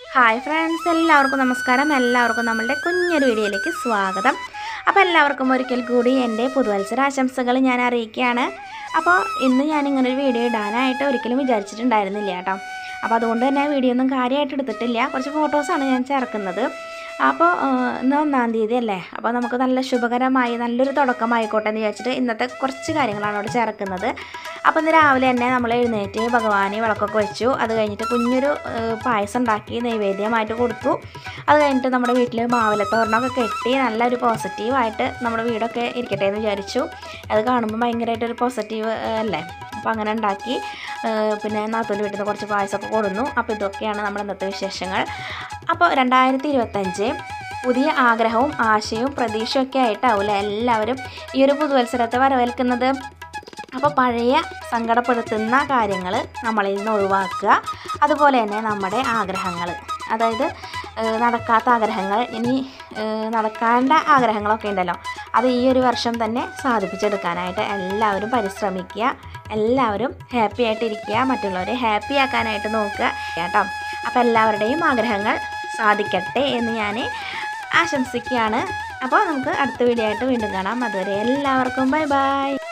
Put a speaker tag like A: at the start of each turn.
A: Hi friends എല്ലാവർക്കും നമസ്കാരം. എല്ലാവർക്കും നമ്മളുടെ കുഞ്ഞൊരു വീഡിയോയിലേക്ക് സ്വാഗതം. അപ്പോൾ എല്ലാവർക്കും ഒരിക്കൽ കൂടി എന്റെ പുതുവത്സര ആശംസകൾ ഞാൻ അറിയിക്കുകയാണ്. അപ്പോൾ ഇന്ന് ഞാൻ ഇങ്ങനെ ഒരു വീഡിയോ ഇടാനായിട്ട് ഒരിക്കലും വിചാരിച്ചിട്ടുണ്ടായിരുന്നില്ല കേട്ടോ. അപ്പോൾ അതുകൊണ്ട് തന്നെ വീഡിയോ ഒന്നും കാര്യമായിട്ട് എടുത്തിട്ടില്ല. കുറച്ച് ഫോട്ടോസാണ് ഞാൻ ചേർക്കുന്നത്. അപ്പോൾ ഇന്ന് ഒന്നാം തീയതി അല്ലേ? അപ്പോൾ നമുക്ക് നല്ല ശുഭകരമായി നല്ലൊരു തുടക്കമായിക്കോട്ടെ എന്ന് വിചാരിച്ചിട്ട് ഇന്നത്തെ കുറച്ച് കാര്യങ്ങളാണ് അവിടെ ചേർക്കുന്നത്. അപ്പോൾ ഇന്ന് രാവിലെ തന്നെ നമ്മൾ എഴുന്നേറ്റ് ഭഗവാനെ വിളക്കൊക്കെ വെച്ചു. അത് കഴിഞ്ഞിട്ട് കുഞ്ഞൊരു പായസം ഉണ്ടാക്കി നൈവേദ്യമായിട്ട് കൊടുത്തു. അത് കഴിഞ്ഞിട്ട് നമ്മുടെ വീട്ടിൽ മാവിലത്തോരണമൊക്കെ കെട്ടി നല്ലൊരു പോസിറ്റീവായിട്ട് നമ്മുടെ വീടൊക്കെ ഇരിക്കട്ടെ എന്ന് വിചാരിച്ചു. അത് കാണുമ്പോൾ ഭയങ്കരമായിട്ടൊരു പോസിറ്റീവ് അല്ലേ? അപ്പോൾ അങ്ങനെ ഉണ്ടാക്കി പിന്നെ നാത്തൂന്റെ വീട്ടിൽ നിന്ന് കുറച്ച് പായസമൊക്കെ കൊടുന്നു. അപ്പോൾ ഇതൊക്കെയാണ് നമ്മുടെ ഇന്നത്തെ വിശേഷങ്ങൾ. അപ്പോൾ രണ്ടായിരത്തി ഇരുപത്തഞ്ച് പുതിയ ആഗ്രഹവും ആശയവും പ്രതീക്ഷയൊക്കെ ആയിട്ടാവില്ല എല്ലാവരും ഈ ഒരു പുതുവത്സരത്തെ വരവേൽക്കുന്നത്. അപ്പോൾ പഴയ സങ്കടപ്പെടുത്തുന്ന കാര്യങ്ങൾ നമ്മളിൽ നിന്ന് ഒഴിവാക്കുക. അതുപോലെ തന്നെ നമ്മുടെ ആഗ്രഹങ്ങൾ അതായത് നടക്കാത്ത ആഗ്രഹങ്ങൾ. ഇനി നടക്കേണ്ട ആഗ്രഹങ്ങളൊക്കെ ഉണ്ടല്ലോ. അത് ഈ ഒരു വർഷം തന്നെ സാധിപ്പിച്ചെടുക്കാനായിട്ട് എല്ലാവരും പരിശ്രമിക്കുക. എല്ലാവരും ഹാപ്പി ആയിട്ടിരിക്കുക. മറ്റുള്ളവരെ ഹാപ്പി ആക്കാനായിട്ട് നോക്കുക. കേട്ടോ. അപ്പോൾ എല്ലാവരുടെയും ആഗ്രഹങ്ങൾ സാധിക്കട്ടെ എന്ന് ഞാൻ ആശംസിക്കുകയാണ്. അപ്പോൾ നമുക്ക് അടുത്ത വീഡിയോ ആയിട്ട് വീണ്ടും കാണാം. അതുവരെ എല്ലാവർക്കും ബൈ ബൈ.